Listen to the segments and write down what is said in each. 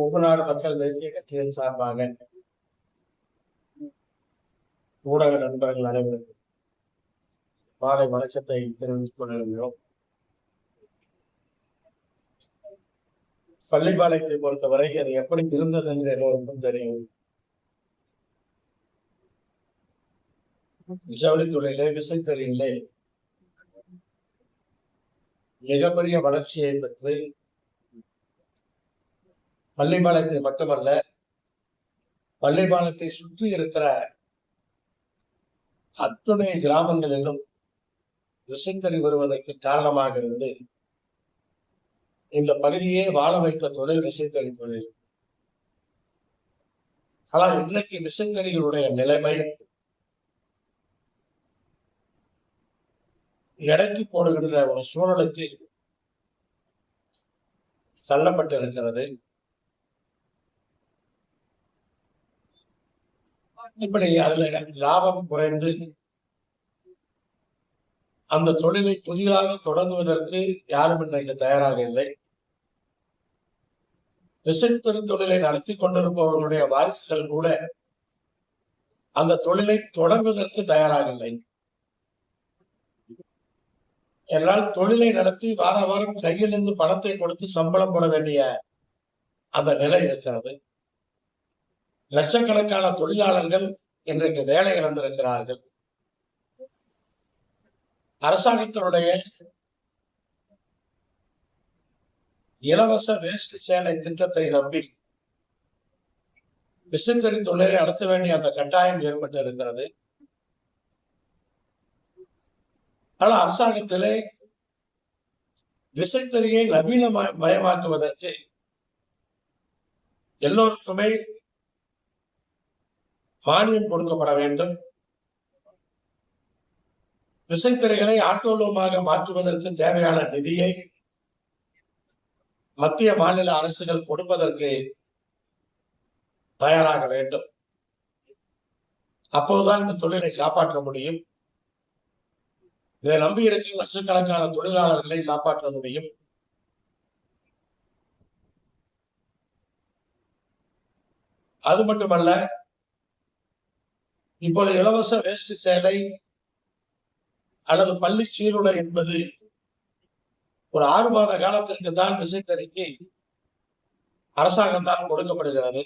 கொங்குநாடு மக்கள் தேசிய கட்சியின் சார்பாக ஊடக நண்பர்கள் அனைவருக்கும் மாலை வணக்கத்தை தெரிவித்துக் கொள்கிறோம். பள்ளிப்பாளையத்தை பொறுத்தவரை அது எப்படி இருந்தது என்று எல்லோருக்கும் தெரியும். ஜவுளி தொழிலே விசைத்தறியிலே மிகப்பெரிய வளர்ச்சியை பெற்று பள்ளிப்பாளையத்தை மட்டுமல்ல பள்ளிப்பாளையத்தை சுற்றி இருக்கிற அத்துணை கிராமங்களிலும் விசைத்தறி வருவதற்கு காரணமாக இருந்து இந்த பகுதியே வாழ வைத்த தொழில் விசைத்தறி தொழில். ஆனால் இன்னைக்கு விசைத்தறிகளுடைய நிலைமை எடைக்கு போடுகின்ற ஒரு சூழலுக்கு தள்ளப்பட்டிருக்கிறது. இப்படி அதுல லாபம் குறைந்து அந்த தொழிலை புதிதாக தொடங்குவதற்கு யாரும் இன்றைக்கு தயாராக இல்லை. விசைத்தறி தொழிலை நடத்தி கொண்டிருப்பவர்களுடைய வாரிசுகள் கூட அந்த தொழிலை தொடர்வதற்கு தயாராக இல்லை. என்றால் தொழிலை நடத்தி வார வாரம் கையிலிருந்து பணத்தை கொடுத்து சம்பளம் போட வேண்டிய அந்த நிலை இருக்கிறது. லட்சக்கணக்கான தொழிலாளர்கள் இன்றைக்கு வேலை இழந்திருக்கிறார்கள். அரசாங்கத்தினுடைய இலவச வேஷ்டி சேலை திட்டத்தை நம்பி விசைத்தறி தொழிலை நடத்த வேண்டிய அந்த கட்டாயம் ஏற்பட்டு இருக்கிறது ஆனால் அரசாங்கத்திலே விசைத்தறியை நவீன மயமாக்குவதற்கு எல்லோருக்குமே மானியம் கொடுக்கப்பட வேண்டும். விசைத்திரைகளை ஆட்டோலோமாக மாற்றுவதற்கு தேவையான நிதியை மத்திய மாநில அரசுகள் கொடுப்பதற்கு தயாராக வேண்டும். அப்போதுதான் இந்த தொழிலை காப்பாற்ற முடியும். இதை நம்பி இருக்கிற லட்சக்கணக்கான தொழிலாளர்களை காப்பாற்ற முடியும். அது மட்டுமல்ல இப்போது இலவச வேஷ்டி சேலை அல்லது பள்ளி சீருடை என்பது ஒரு ஆறு மாத காலத்திற்கு தான் விசைத்தறிக்கு அரசாங்கம் தான் கொடுக்கப்படுகிறது.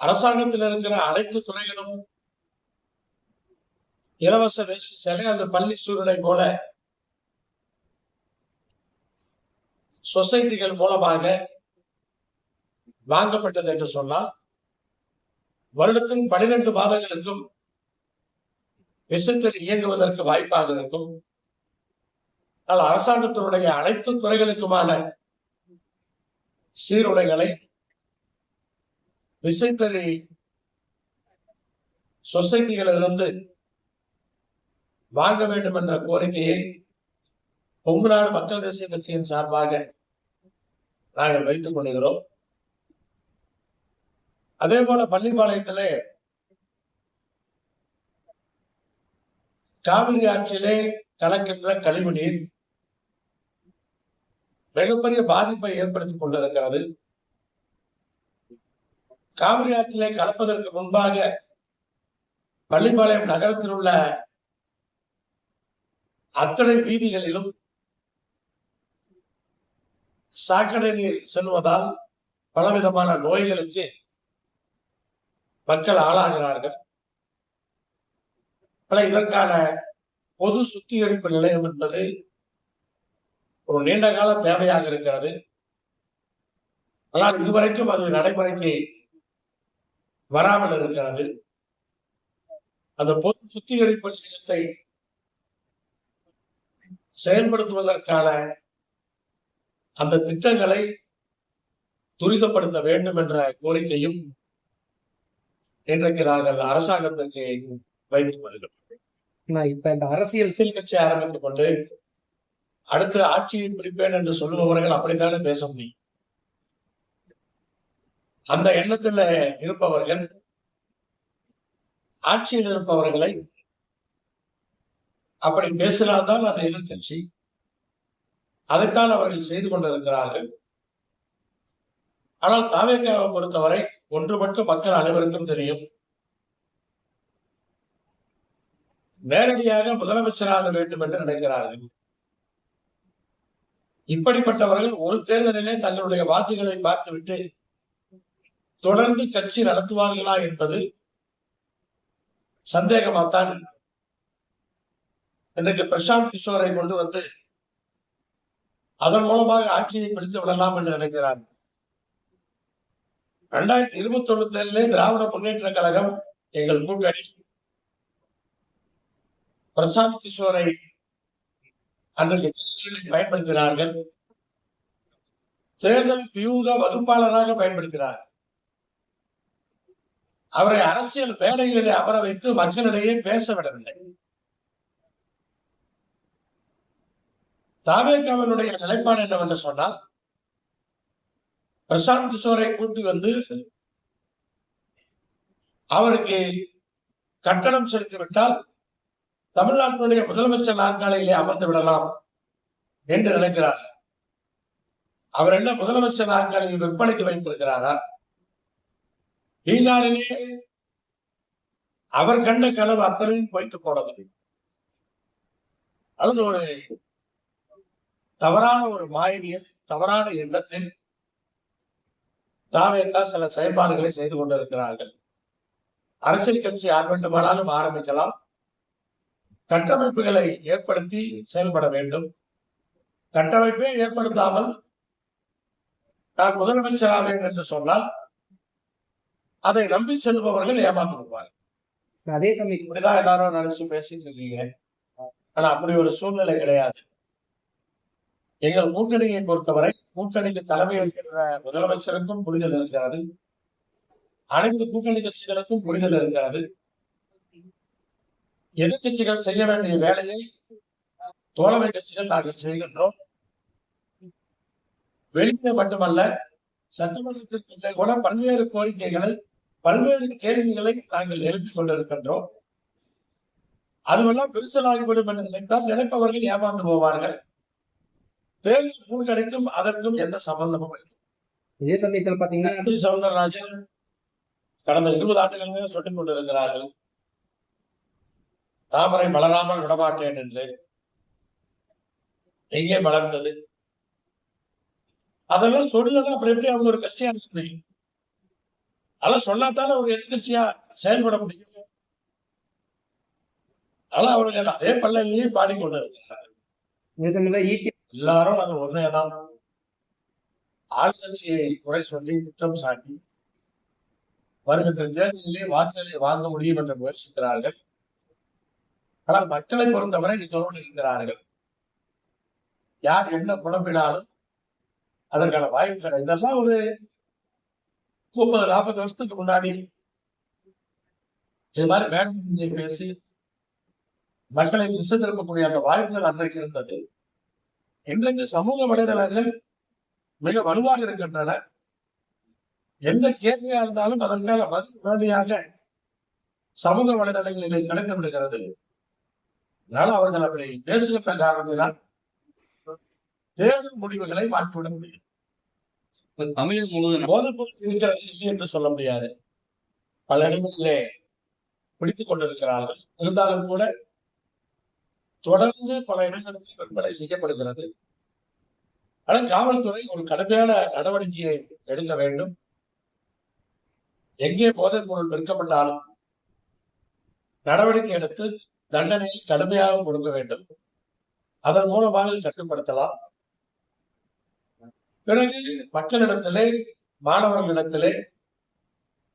அரசாங்கத்தில் இருக்கிற அனைத்து துறைகளும் இலவச வேஷ்டி சேலை அந்த பள்ளி சூழலை போல சொசைட்டிகள் மூலமாக வாங்கப்பட்டது என்று சொன்னால் வருடத்தின் பனிரெண்டு மாதங்களுக்கும் விசைத்தறி இயங்குவதற்கு வாய்ப்பாக இருக்கும் ஆனால் அரசாங்கத்தினுடைய அனைத்து துறைகளுக்குமான சீருடைகளை விசைத்தறி சொசைட்டிகளிலிருந்து வாங்க வேண்டும் என்ற கோரிக்கையை பொங்குநாடு மக்கள் தேசிய கட்சியின் சார்பாக நாங்கள் வைத்துக் கொள்கிறோம். அதே போல பள்ளிப்பாளையத்திலே காவிரி ஆற்றிலே கலக்கின்ற கழிவு நீர் மிகப்பெரிய பாதிப்பை ஏற்படுத்திக் கொண்டிருக்கிறது. காவிரி ஆற்றிலே கலப்பதற்கு முன்பாக பள்ளிப்பாளையம் நகரத்தில் உள்ள அத்தனை வீதிகளிலும் சாக்கடை நீர் செல்வதால் பலவிதமான நோய்களுக்கு மக்கள் ஆளாகிறார்கள். இதற்கான பொது சுத்திகரிப்பு நிலையம் என்பது ஒரு நீண்ட கால தேவையாக இருக்கிறது. ஆனால் இதுவரைக்கும் அது நடைமுறைக்கு வராமல் இருக்கிறது. அந்த பொது சுத்திகரிப்பு நிலையத்தை செயல்படுத்துவதற்கான அந்த திட்டங்களை துரிதப்படுத்த வேண்டும் என்ற கோரிக்கையும் இன்றைக்கு நாங்கள் அரசாங்கத்திற்கு வைத்துக் வருகிறோம். இப்ப இந்த அரசியல் அரசியல் கட்சி ஆரம்பித்துக் கொண்டு அடுத்து ஆட்சியை பிடிப்பேன் என்று சொல்லுபவர்கள் அப்படித்தானே பேச முடியும். அந்த எண்ணத்துல இருப்பவர்கள் ஆட்சியில் இருப்பவர்களை அப்படி பேசினால்தான் அது எதிர்கட்சி அதைத்தான் அவர்கள் செய்து கொண்டிருக்கிறார்கள். ஆனால் தாவேக்காவை பொறுத்தவரை ஒன்று மட்டும் மக்கள் அனைவருக்கும் தெரியும். நேரடியாக முதலமைச்சராக வேண்டும் என்று நினைக்கிறார்கள். இப்படிப்பட்டவர்கள் ஒரு தேர்தலிலே தங்களுடைய வாக்குகளை பார்த்துவிட்டு தொடர்ந்து கட்சி நடத்துவார்களா என்பது சந்தேகமாத்தான் இன்றைக்கு பிரசாந்த் கிஷோரை கொண்டு வந்து அதன் மூலமாக ஆட்சியை பிடித்து விடலாம் என்று நினைக்கிறார்கள். ரெண்டாயிரத்தி இருபத்தி ஒண்ணு திராவிட முன்னேற்ற கழகம் எங்கள் கூட்டணி. பிரசாந்த் கிஷோரை அன்றைய தேர்தலில் பயன்படுத்தினார்கள். தேர்தல் வியூக வகுப்பாளராக பயன்படுத்தினார் அவரை அரசியல் வேலைகளை அமர வைத்து மக்களிடையே பேச விடவில்லை. தாவேக்காவினுடைய நிலைப்பாடு என்னவென்று சொன்னால் பிரசாந்த் கிஷோரை கூட்டி வந்து அவருக்கு கட்டணம் செலுத்திவிட்டால் தமிழ்நாட்டினுடைய முதலமைச்சர் நாற்காலியிலே அமர்ந்து விடலாம் என்று நினைக்கிறார். அவர் என்ன முதலமைச்சர் நாற்காலியை விற்பனைக்கு வைத்திருக்கிறாரா? பீகாரிலே அவர் கண்ட கனவு அத்தனையும் வைத்து போனது. அல்லது ஒரு தவறான ஒரு மாயவியல் தவறான எண்ணத்தில் தாவேக்கா சில செயல்பாடுகளை செய்து கொண்டிருக்கிறார்கள். அரசியல் கட்சி யார் வேண்டுமானாலும் ஆரம்பிக்கலாம். கட்டமைப்புகளை ஏற்படுத்தி செயல்பட வேண்டும். கட்டமைப்பே ஏற்படுத்தாமல் நான் முதலமைச்சராவேன் என்று சொன்னால் அதை நம்பி செல்பவர்கள் ஏமாந்து விடுவார் அதே சமயம் இப்படிதான் எல்லாரும் நினைச்சு பேசிட்டு இருக்கீங்க. ஆனா அப்படி ஒரு சூழ்நிலை கிடையாது. எங்கள் கூட்டணியை பொறுத்தவரை கூட்டணிக்கு தலைமை ஏற்கின்ற முதலமைச்சருக்கும் புரிதல் இருக்கிறது. அனைத்து கூட்டணி கட்சிகளுக்கும் புரிதல் இருக்கிறது. எதிர்கட்சிகள் செய்ய வேண்டிய வேலையை தோழமை கட்சிகள் நாங்கள் செய்கின்றோம். வெளியே மட்டுமல்ல சட்டமன்றத்திற்குள்ளே கூட பல்வேறு கோரிக்கைகளை பல்வேறு கேள்விகளை நாங்கள் எழுப்பிக் கொண்டிருக்கின்றோம். அதுவெல்லாம் பெருசலாகிவிடும் என்று நினைத்தால் நினைப்பவர்கள் ஏமாந்து போவார்கள். தேர்தல் கூட்டணிக்கும் அதற்கும் எந்த சம்பந்தமும் இல்லை. இதே சமயத்துல பாத்தீங்கன்னா. சவுந்தரராஜன் கடந்த இருபது ஆண்டுகளாக சொல்லிக் கொண்டிருக்கிறார்கள். தாமரை மலராமல் விடமாட்டேன் என்று எங்கே மலர்ந்தது அதெல்லாம் சொல்லலாம் அப்புறம் எப்படி அவங்க ஒரு கட்சியா இருக்குது அதெல்லாம் சொன்னாத்தானே ஒரு எதிர்கட்சியா செயல்பட முடியும்? அதெல்லாம் அவர்கள் அதே பல்லவிலேயே பாடிக்கொண்டு இருக்கிறார் எல்லாரும் அது ஒன்னேதான் ஆளுங்கட்சியை குறை சொல்லி குற்றம் சாட்டி வருகின்ற தேர்தலிலே வாக்குகளை வாங்க முடியும் என்று முயற்சிக்கிறார்கள். ஆனால் மக்களை பொறுத்தவரை எங்களோடு இருக்கிறார்கள். யார் என்ன குழம்பினாலும் அதற்கான வாய்ப்புகள் இதெல்லாம் ஒரு முப்பது நாற்பது வருஷத்துக்கு முன்னாடி இது மாதிரி வேணும்னு பேசி மக்களை திசை திரும்பக்கூடிய அந்த வாய்ப்புகள் அன்றைக்கு இருந்தது. இன்றைக்கு சமூக வலைதளங்கள் மிக வலுவாக இருக்கின்றன? எந்த கேள்வியா இருந்தாலும் அதற்கான பதில் உடனடியாக சமூக வலைதளங்களில் கிடைத்து விடுகிறது. அதனால அவர்கள் அப்படி பேசுகின்ற காரணத்தினால் தேர்தல் முடிவுகளை மாற்றிவிட முடியும். தமிழகம் முழுவதும் போதைப் பொருள் இருக்கிறது என்று சொல்ல முடியாது. பல இடங்களிலே பிடித்துக் கொண்டிருக்கிறார்கள். இருந்தாலும் கூட தொடர்ந்து பல இடங்களில் விற்பனை செய்யப்படுகிறது. ஆனால் காவல்துறை ஒரு கடுமையான நடவடிக்கையை எடுக்க வேண்டும். எங்கே போதைப் பொருள் விற்கப்பட்டாலும் நடவடிக்கை எடுத்து தண்டனையை கடுமையாக கொடுக்க வேண்டும். அதன் மூலமாக கட்டுப்படுத்தலாம். பிறகு மக்களிடத்திலே மாணவர்களிடத்திலே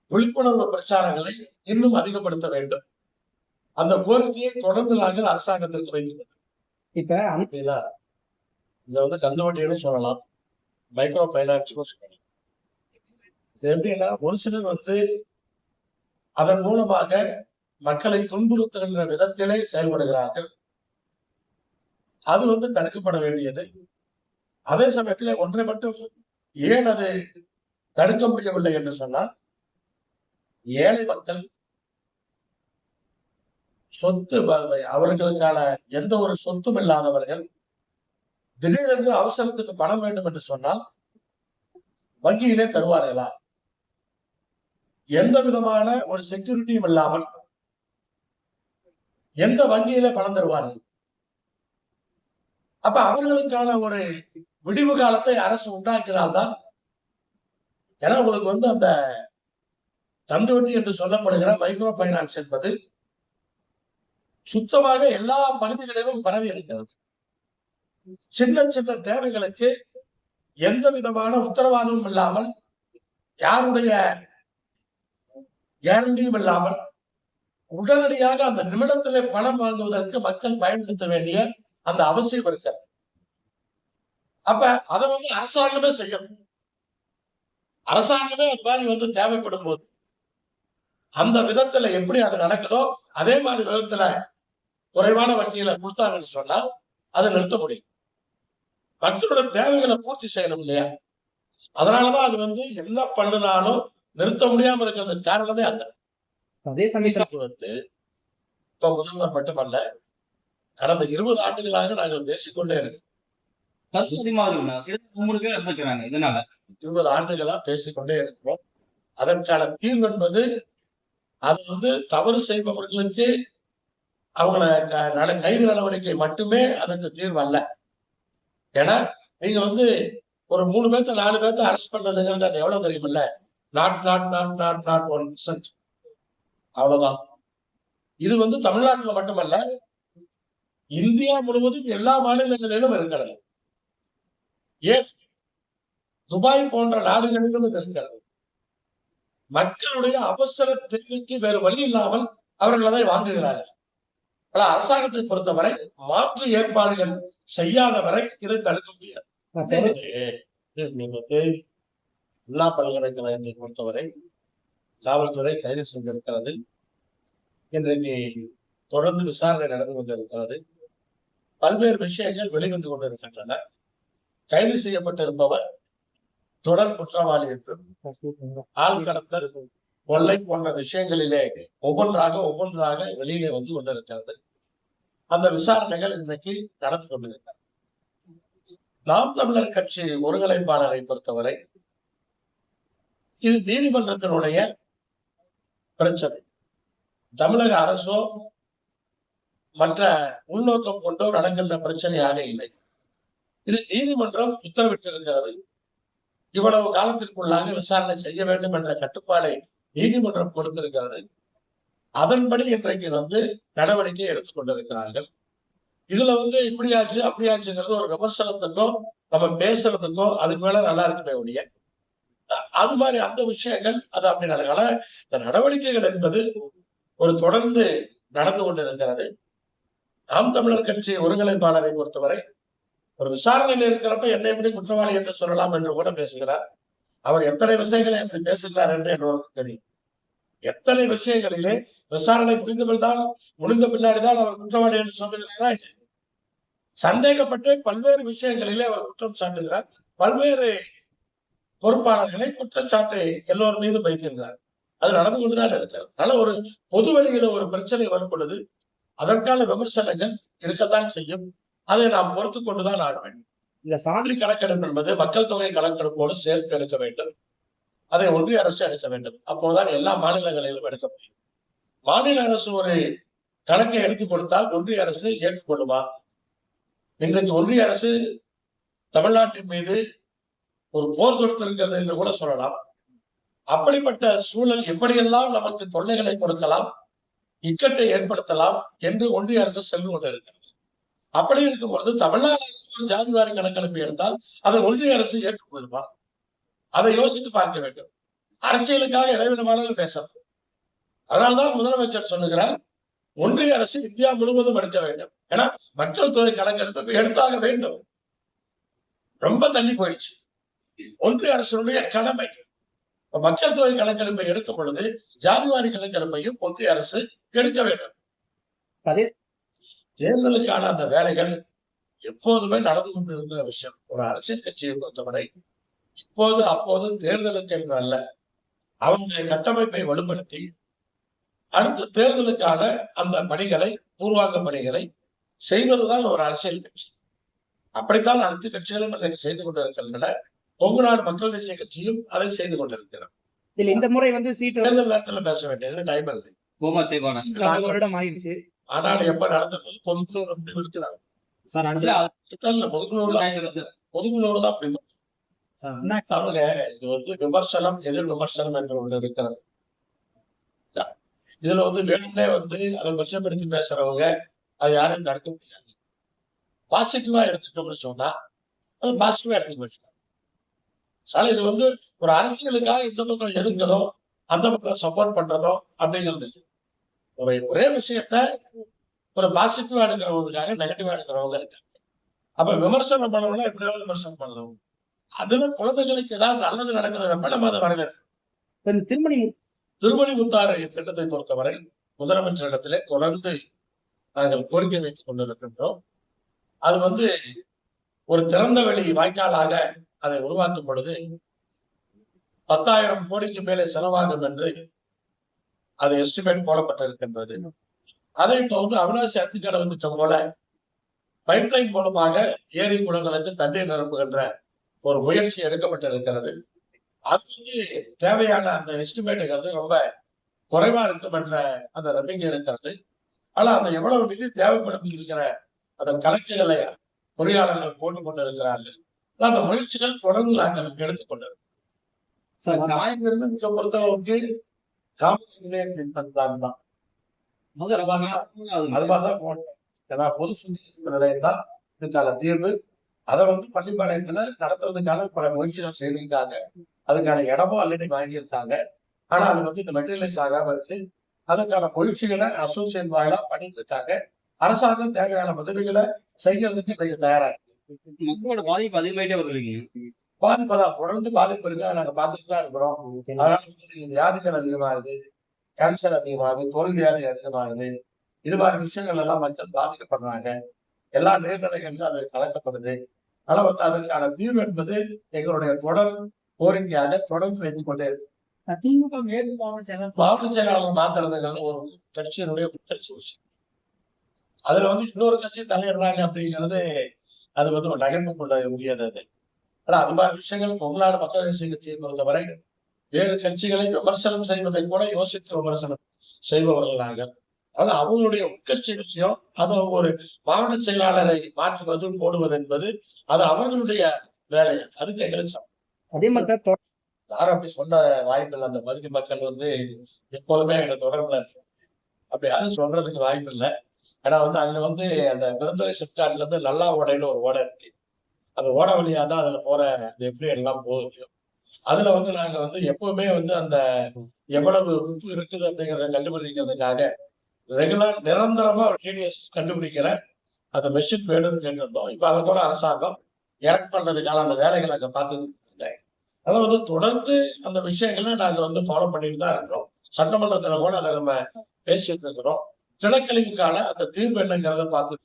விழிப்புணர்வு பிரச்சாரங்களை இன்னும் அதிகப்படுத்த வேண்டும். அந்த கோரிக்கையை தொடர்ந்து நாங்கள் அரசாங்கத்திற்கு வைக்கிறோம் இப்ப புரியுதா? இதை வந்து கந்துவட்டின்னு சொல்லலாம். மைக்ரோ பைனான்ஸுக்கும் சொல்லலாம். இது எப்படின்னா ஒரு சிலர் வந்து அதன் மூலமாக மக்களை துன்புறுத்துகின்ற விதத்திலே செயல்படுகிறார்கள். அது வந்து தடுக்கப்பட வேண்டியது. அதே சமயத்திலே ஒன்றை மட்டும் ஏன் அது தடுக்க முடியவில்லை என்று சொன்னால் ஏழை மக்கள் சொத்து அவர்களுக்கான எந்த ஒரு சொத்தும் இல்லாதவர்கள் திடீரென்று அவசரத்துக்கு பணம் வேண்டும் என்று சொன்னால் வங்கியிலே தருவார்களா? எந்த விதமான ஒரு செக்யூரிட்டியும் இல்லாமல் எந்த வங்கியில பணம் தருவார்கள்? அப்ப அவர்களுக்கான ஒரு விடிவு காலத்தை அரசு உண்டாக்கினால்தான் ஏன்னா உங்களுக்கு வந்து அந்த கந்துவட்டி என்று சொல்லப்படுகிற மைக்ரோ பைனான்ஸ் என்பது சுத்தமாக எல்லா பகுதிகளிலும் பரவி இருக்கிறது. சின்ன சின்ன தேவைகளுக்கு எந்த விதமான உத்தரவாதமும் இல்லாமல் யாருடைய கேரண்டியும் இல்லாமல் உடனடியாக அந்த நிமிடத்திலே பணம் வாங்குவதற்கு மக்கள் பயன்படுத்த வேண்டிய அந்த அவசியம் இருக்கிறது. அப்ப அதை வந்து அரசாங்கமே செய்யணும். அரசாங்கமே அது மாதிரி வந்து தேவைப்படும் போது அந்த விதத்துல எப்படி அது நடக்குதோ அதே மாதிரி விதத்துல குறைவான வட்டியில கொடுத்தாங்கன்னு சொன்னா அதை நிறுத்த முடியும். மக்களோட தேவைகளை பூர்த்தி செய்யணும் இல்லையா? அதனாலதான் அது வந்து என்ன பண்ணினாலும் நிறுத்த முடியாம இருக்கிறதுக்கு காரணமே அந்த. அதே சமயத்துல வந்து இப்ப முதல்வர் மட்டுமல்ல கடந்த இருபது ஆண்டுகளாக நாங்கள் பேசிக்கொண்டே இருக்கோம். இதனால. இருபது ஆண்டுகளா பேசிக்கொண்டே இருக்கிறோம் அதற்கான தீர்வு என்பது அது வந்து தவறு செய்பவர்களுக்கு அவங்கள நட- கைது நடவடிக்கை மட்டுமே அதற்கு தீர்வு அல்ல ஏன்னா நீங்க வந்து ஒரு மூணு பேர்த்த நாலு பேர்த்த அரெஸ்ட் பண்றதுங்கிறது அது எவ்வளவு தெரியுமில்ல? Nought nought nought nought nought one percent அவ்வளவுதான். இது வந்து தமிழ்நாட்டில் மட்டுமல்ல இந்தியா முழுவதும் எல்லா மாநிலங்களிலும் இருக்கிறது. ஏன்? துபாய் போன்ற நாடுகளிலும் இருக்கிறது. மக்களுடைய அவசர தேவைக்கு வேறு வழி இல்லாமல் அவர்கள் அதை வாங்குகிறார்கள். ஆனால் அரசாங்கத்தை பொறுத்தவரை மாற்று ஏற்பாடுகள் செய்யாத வரை இதை தடுக்க முடியாது. வந்து அண்ணா பல்கலைக்கழகத்தை பொறுத்தவரை காவல்துறை கைது செய்திருக்கிறது இன்றைக்கு தொடர்ந்து விசாரணை நடந்து கொண்டிருக்கிறது. பல்வேறு விஷயங்கள் வெளிவந்து கொண்டிருக்கின்றன. கைது செய்யப்பட்டிருப்பவர் தொடர் குற்றவாளி என்றும் ஆள் கடத்தல் கொள்ளை போன்ற விஷயங்களிலே ஒவ்வொன்றாக ஒவ்வொன்றாக வெளியிலே வந்து கொண்டிருக்கிறது. அந்த விசாரணைகள் இன்றைக்கு நடந்து கொண்டிருக்கிறது. நாம் தமிழர் கட்சி ஒருங்கிணைப்பாளரை பொறுத்தவரை இது நீதிமன்றத்தினுடைய பிரச்சனை. தமிழக அரசோ மற்ற உள்நோக்கம் கொண்டோ நடக்கின்ற பிரச்சனையாக இல்லை. இது நீதிமன்றம் உத்தரவிட்டிருக்கிறது. இவ்வளவு காலத்திற்குள்ளாக விசாரணை செய்ய வேண்டும் என்ற கட்டுப்பாடை நீதிமன்றம் கொடுத்திருக்கிறது. அதன்படி இன்றைக்கு வந்து நடவடிக்கை எடுத்துக் கொண்டிருக்கிறார்கள். இதுல வந்து இப்படியாச்சு அப்படியாச்சுங்கிறது ஒரு விமர்சனத்துக்கோ நம்ம பேசுறதுக்கோ அதுக்கு மேல நல்லா இருக்குமே ஒழிய அது மாதிரி அந்த விஷயங்கள் அது அப்படி நடக்கல. இந்த நடவடிக்கைகள் என்பது ஒரு தொடர்ந்து நடந்து கொண்டிருக்கிறது. நாம் தமிழர் கட்சி ஒருங்கிணைப்பாளரை பொறுத்தவரை ஒரு விசாரணையில் இருக்கிறப்ப என்னை எப்படி குற்றவாளி என்று சொல்லலாம் என்று கூட பேசுகிறார். அவர் எத்தனை விஷயங்களை அப்படி பேசுகிறார் என்று என்னோட தெரியும். எத்தனை விஷயங்களிலே விசாரணை முடிந்த பின்தான் முடிந்த பின்னாடிதான் அவர் குற்றவாளி என்று சொல்லுகிறாரா இல்லை? சந்தேகப்பட்டு பல்வேறு விஷயங்களிலே அவர் குற்றம் சாட்டுகிறார். பல்வேறு பொறுப்பாளர்களை குற்றச்சாட்டை எல்லோர் மீது வைக்கின்றார். அது நடந்து கொண்டுதான் இருக்கிறது. அதனால ஒரு பொது வழியில ஒரு பிரச்சனை வரும் பொழுது அதற்கான விமர்சனங்கள் இருக்கத்தான் செய்யும். அதை நாம் பொறுத்து கொண்டுதான் ஆட வேண்டும். இந்த சாதி சான்றி கணக்கெடுப்பு என்பது மக்கள் தொகை கணக்கெடுப்போடு சேர்த்து எடுக்க வேண்டும். அதை ஒன்றிய அரசு எடுக்க வேண்டும். அப்போதுதான் எல்லா மாநிலங்களிலும் எடுக்க முடியும். மாநில அரசு ஒரு கணக்கை எடுத்துக் கொடுத்தால் ஒன்றிய அரசு ஏற்றுக்கொள்ளுமா? இன்றைக்கு ஒன்றிய அரசு தமிழ்நாட்டின் மீது ஒரு போர் தொடுத்திருக்கிறது என்று கூட சொல்லலாம். அப்படிப்பட்ட சூழல் எப்படியெல்லாம் நமக்கு தொல்லைகளை கொடுக்கலாம் இக்கட்டை ஏற்படுத்தலாம் என்று ஒன்றிய அரசு சென்று கொண்டிருக்கிறது. அப்படி இருக்கும் பொழுது தமிழ்நாடு அரசு ஒரு ஜாதிவாரி கணக்கெடுப்பு எடுத்தால் அதை ஒன்றிய அரசு ஏற்றுக்கொள்ளுமா அதை யோசித்து பார்க்க வேண்டும். அரசியலுக்காக எதை வேண்டுமானாலும் பேசலாம். அதனால்தான் முதலமைச்சர் சொல்லுகிறார் ஒன்றிய அரசு இந்தியா முழுவதும் எடுக்க வேண்டும். ஏன்னா மக்கள் தொகை கணக்கெடுப்பு எடுத்தாக வேண்டும். ரொம்ப தள்ளி போயிடுச்சு. ஒன்றிய அரசுடைய கடமை. மக்கள் தொகை கணக்கெடுப்பை எடுக்கும் பொழுது ஜாதிவாரி கணக்கெடுப்பையும் ஒன்றிய அரசு எடுக்க வேண்டும். அதே தேர்தலுக்கான அந்த வேலைகள் எப்போதுமே நடந்து கொண்டிருக்கிற விஷயம். ஒரு அரசியல் கட்சியை பொறுத்தவரை இப்போது அப்போது தேர்தலுக்கு என்று அல்ல அவனுடைய கட்டமைப்பை வலுப்படுத்தி அடுத்த தேர்தலுக்கான அந்த பணிகளை பூர்வாங்க பணிகளை செய்வதுதான் ஒரு அரசியல் கட்சி. அப்படித்தான் அனைத்து கட்சிகளும் இன்றைக்கு செய்து கொண்டிருக்கின்றன. கொங்கு நாடு மக்கள் தேசிய கட்சியும் அதை செய்து கொண்டிருக்கிறது. இதுல இந்த முறை வந்து சீட்டு தேர்தல் நேரத்துல பேச வேண்டியது டைம் இல்லை. வருடம் ஆயிடுச்சு. ஆனால் எப்ப நடந்தது? பொதுக்குழு அப்படி இருக்கிறாங்க சார் அடுத்த? தான் அப்படி இது வந்து விமர்சனம் எதிர் விமர்சனம் என்று ஒன்று இருக்கிறது. இதுல வந்து வேணும்னே வந்து அதை கொச்சப்படுத்தி பேசுறவங்க அது யாரும் நடக்க முடியாது. பாசிட்டிவா எடுத்துட்டோம்னு சொன்னா அது பாசிட்டிவா எடுத்துக்க வச்சுக்கணும் சார் இது வந்து ஒரு அரசியலுக்காக இந்த பக்கம் எதிர்க்கிறதோ அந்த பக்கம் சப்போர்ட் பண்றதோ அப்படிங்கிறது. ஒரு ஒரே விஷயத்த ஒரு பாசிட்டிவா எடுக்கிறவங்களுக்காக நெகட்டிவா எடுக்கிறவங்க இருக்காங்க. அப்ப விமர்சனம் பண்ணணும்னா எப்படியோ விமர்சனம் பண்ணணும். அதுல குழந்தைகளுக்கு ஏதாவது நல்லது நடக்கிறத நம்ம அதை வரவேற்கிறோம் இந்த திருமணி திருமணி முத்தாறு திட்டத்தை பொறுத்தவரை முதலமைச்சரிடத்திலே தொடர்ந்து நாங்கள் கோரிக்கை வைத்துக் கொண்டிருக்கின்றோம். அது வந்து ஒரு திறந்த வெளி வாய்க்காலாக அதை உருவாக்கும் பொழுது பத்தாயிரம் கோடிக்கு மேலே செலவாகும் என்று அது எஸ்டிமேட் போடப்பட்டிருக்கின்றது அதை வந்து அவினாசி அத்திக்கடவு திட்டம் போல பைப்லைன் மூலமாக ஏரி குளங்களுக்கு தண்ணீர் நிரப்புகின்ற ஒரு முயற்சி எடுக்கப்பட்டிருக்கிறது. அது வந்து தேவையான அந்த எஸ்டிமேட்டுங்கிறது ரொம்ப குறைவா இருக்கும் என்ற அந்த நம்பிக்கை இருக்கிறது. ஆனா அந்த எவ்வளவு நிதி தேவைப்படும் இருக்கிற அந்த கணக்குகளை பொறியாளர்கள் போட்டுக் கொண்டிருக்கிறார்கள் அந்த முயற்சிகள் தொடர்ந்து நாங்கள் எடுத்துக்கொண்டிருக்கிறோம். சார் நாயகர்னு இங்க பொறுத்தளவுக்கு காமன் நிலையம் தான் அது மாதிரிதான் போனோம் ஏன்னா பொது சுகாதார நிலையம் தான் இதுக்கான தீர்வு. அதை வந்து பள்ளிப்பாளையத்துல நடத்துறதுக்கான பல முயற்சிகள் செய்திருக்காங்க. அதுக்கான இடமும் ஆல்ரெடி வாங்கியிருக்காங்க. ஆனா அது வந்து இந்த மெட்டீரியலைஸ் ஆகாம இருக்கு. அதுக்கான முயற்சிகளை அசோசியேட் வாயிலா பண்ணிட்டு இருக்காங்க அரசாங்கம் தேவையான உதவிகளை செய்யறதுக்கு தயாரா இருக்கு. மக்களோட பாதிப்பு அதிகமாயிட்டே வருவீங்க பாதிப்பு தான் தொடர்ந்து பாதிப்பு இருக்கு அதை நாங்க பார்த்துட்டு தான் இருக்கிறோம். அதனால வந்து வியாதிகள் அதிகமாகுது கேன்சர் அதிகமாகுது தோல் வியாதி அதிகமாகுது. இது மாதிரி விஷயங்கள் எல்லாம் மக்கள் பாதிக்கப்படுறாங்க. எல்லா நீர்நிலைகளிலும் அது கலக்கப்படுது. ஆனா வந்து அதற்கான தீர்வு என்பது எங்களுடைய தொடர் கோரிக்கையாக தொடர்ந்து வைத்துக் கொண்டே இருக்கு. திமுக மேற்கு மாவட்ட மாவட்ட செயலாளர் மாத்துறதுங்கிறது ஒரு கட்சியினுடைய உட்கட்சி விஷயம் அதுல வந்து இன்னொரு கட்சி தலையிடுறாங்க அப்படிங்கிறது அது வந்து ஒரு நகர்ந்து கொள்ள முடியாதது. ஆனா அது மாதிரி விஷயங்கள் தமிழ்நாடு மக்கள் தேசிய கட்சியை பொறுத்தவரை வேறு கட்சிகளை விமர்சனம் செய்வதை கூட யோசித்து விமர்சனம் செய்பவர்கள் நாங்கள். ஆனா அவங்களுடைய உட்கட்சி விஷயம். அது ஒரு மாவட்ட செயலாளரை மாற்றுவது போடுவது என்பது அது அவர்களுடைய வேலை. அதுக்கு எங்களுக்கு அதே மாதிரி யாரும் அப்படி சொன்ன வாய்ப்பில்லை. அந்த பகுதி மக்கள் வந்து எப்போதுமே எங்க தொடர்புல இருக்கு அப்படி யாரும் சொல்றதுக்கு வாய்ப்பு இல்லை ஏன்னா வந்து அங்க வந்து அந்த விருந்துரை சிப்காட்ல இருந்து நல்லா ஓடைன்னு ஒரு ஓடை இருக்கு. அந்த ஓட வழியா தான் அதுல போற அந்த எப்படி எல்லாம் போகும் அதுல வந்து நாங்க வந்து எப்பவுமே வந்து அந்த எவ்வளவு உப்பு இருக்குது அப்படிங்கறத கண்டுபிடிக்கிறதுக்காக ரெகுலர் நிரந்தரமா ஒரு டிடிஎஸ் கண்டுபிடிக்கிற அந்த மெஷின் வேணும்னு கேட்டிருந்தோம். இப்ப அதை கூட அரசாங்கம் ஏர்ட் பண்றதுக்கான அந்த வேலைகளை அங்க பார்த்து அதை வந்து தொடர்ந்து அந்த விஷயங்களை நாங்க வந்து ஃபாலோ பண்ணிட்டு தான் இருக்கிறோம். சட்டமன்றத்துல கூட அதை நம்ம பேசிட்டு இருக்கிறோம். தினக்கழிவுக்கான அந்த தீர்வு என்னங்கிறத பார்த்து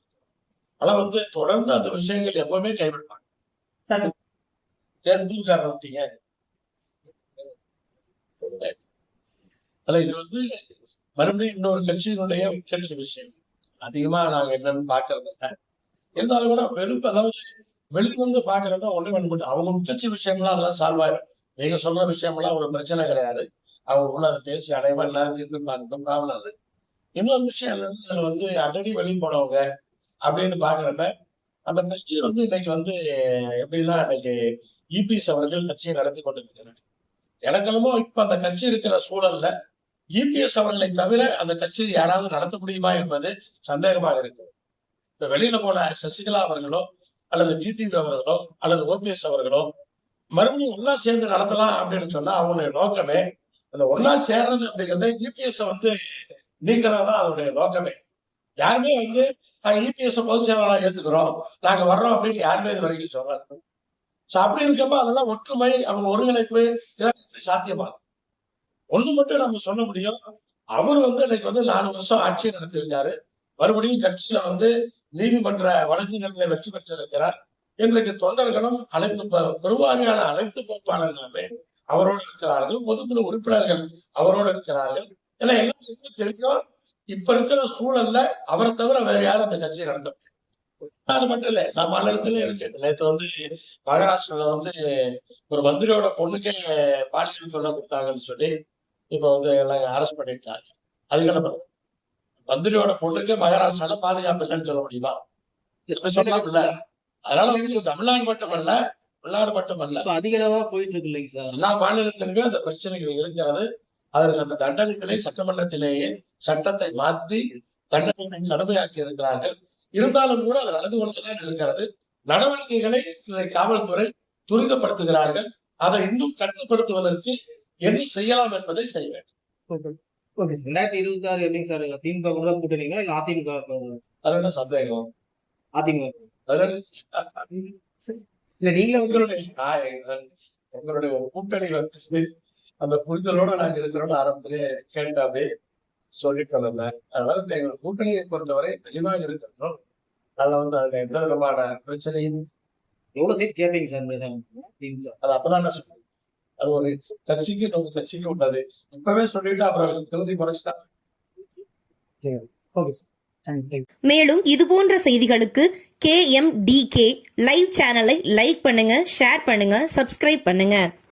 ஆனா வந்து தொடர்ந்து அந்த விஷயங்கள் எப்பவுமே கைவிடுவாங்க தேர்தல்காரர் விட்டீங்க இது வந்து மறுபடியும் இன்னொரு கட்சியினுடைய முக்கிய விஷயம். அதிகமா நாங்க என்னன்னு பாக்குறது இருந்தாலும் கூட வெறும் அதாவது வெளியிலிருந்து பாக்குறத ஒண்ணு பண்ண முடியும் அவங்க உட்கட்சி விஷயம்லாம் அதெல்லாம் சால்வ் ஆயிடும் நீங்க சொன்ன விஷயம்லாம் ஒரு பிரச்சனை கிடையாது. அவங்க உள்ள அதை பேசி அடைவா எல்லாரும் பார்க்கணும் இன்னொரு விஷயம் என்னன்னா வந்து அடடி வெளியே போனவங்க அப்படின்னு பாக்குறப்ப அந்த கட்சி வந்து இன்னைக்கு வந்து எப்படின்னா இன்னைக்கு இபிஎஸ் அவர்கள் கட்சியை நடத்தி கொண்டிருக்கிறார் எனக்கெல்லாமோ இப்ப அந்த கட்சி இருக்கிற சூழல்ல இபிஎஸ் அவர்களை தவிர அந்த கட்சி யாராவது நடத்த முடியுமா என்பது சந்தேகமாக இருக்குது இப்ப வெளியில போன சசிகலா அவர்களோ அல்லது டிடிவி அவர்களோ அல்லது ஓபிஎஸ் அவர்களோ மறுபடியும் ஒன்னா சேர்ந்து நடத்தலாம் அப்படின்னு சொன்னா அவங்களுடைய நோக்கமே அந்த ஒன்னா சேர்றது அப்படிங்கிறது யூபிஎஸ் வந்து நீக்கிறதா அவருடைய நோக்கமே. யாருமே வந்து நாங்கள் இபிஎஸ் பொதுச் செயலாளராக ஏற்றுக்கிறோம் நாங்க வர்றோம் அப்படின்னு யாருமே இது வரைக்கும் சொல்றாங்க? சோ அப்படி இருக்கப்ப அதெல்லாம் ஒற்றுமை அவங்க ஒருங்கிணைப்பு இதெல்லாம் எப்படி சாத்தியமாகும் ஒண்ணு மட்டும் நம்ம சொல்ல முடியும். அவர் வந்து இன்னைக்கு வந்து நாலு வருஷம் ஆட்சி நடத்திருக்காரு மறுபடியும் கட்சியில வந்து நீதிமன்ற வழக்குகளில் வெற்றி பெற்றிருக்கிறார். இன்றைக்கு தொண்டர்களும் அனைத்து பெருவாரியான அனைத்து பொறுப்பாளர்களுமே அவரோடு இருக்கிறார்கள். பொதுக்குழு உறுப்பினர்கள் அவரோடு இருக்கிறார்கள். ஏன்னா எல்லாருக்கும் தெரியும் இப்ப இருக்கிற சூழல்ல அவரை தவிர வேற யாரும் அந்த கட்சியை நடத்த. அது மட்டும் இல்ல நம்ம மாநிலத்திலே இருக்கு நேற்று வந்து மகாராஷ்டிரால வந்து ஒரு மந்திரியோட பொண்ணுக்கே பாலியல் தொல்லை கொடுத்தாங்கன்னு சொல்லி இப்ப வந்து எல்லாம் அரெஸ்ட் பண்ணிட்டாங்க. அதுக்கு மந்திரியோட பொண்ணுக்கு மகாராஷ்டிரால பாதுகாப்பு இல்லைன்னு சொல்ல முடியுமா? இப்ப சொல்லலாம்ல அதனால வந்து தமிழ்நாடு மட்டுமல்ல தமிழ்நாடு மட்டுமல்ல. அதிக அளவா போயிட்டு இருக்கு இல்லைங்க சார். எல்லா மாநிலத்திலுமே அந்த பிரச்சனைகள் இருக்கிறது. அதற்கு அந்த தண்டனைகளை சட்டமன்றத்திலேயே சட்டத்தை மாற்றி தண்டனைகளை கடுமையாக்கி இருக்கிறார்கள். இருந்தாலும் கூட அது நடந்து கொண்டுதான் இருக்கிறது. நடவடிக்கைகளை இதை காவல்துறை துரிதப்படுத்துகிறார்கள். அதை இன்னும் கட்டுப்படுத்துவதற்கு என்ன செய்யலாம் என்பதை செய்ய வேண்டும். ஓகே. சார். ரெண்டாயிரத்தி இருபத்தி ஆறு எப்படிங்க சார்? திமுக கூட தான் கூட்டணிங்களா? இல்ல அதிமுக கூட- அது என்ன சந்தேகம்? அதிமுக. இல்ல நீங்களே வந்து எங்களுடைய கூட்டணி வந்து அந்த புரிதலோட நாங்க இருக்கிறோம்னு ஆரம்பத்திலே கேட்டாவே சொல்லிட்டு வந்தேன் அதனால எங்க கூட்டணியை பொறுத்தவரை தெளிவாக இருக்கிறோம். அதுல வந்து அதுல எந்த விதமான பிரச்சனையும் எவ்வளவு சீட் கேட்பீங்க சார் அது அப்பதான் நான் சொன்னேன். அது ஒரு கட்சிக்கு இன்னொரு கட்சிக்கு உள்ளது. இப்பவே சொல்லிட்டு அப்புறம் தொகுதி குறைச்சிட்டா ஓகே சார் தேங்க்யூ மேலும் இதுபோன்ற செய்திகளுக்கு K M D K live சேனலை லைக் பண்ணுங்க ஷேர் பண்ணுங்க சப்ஸ்கிரைப் பண்ணுங்க.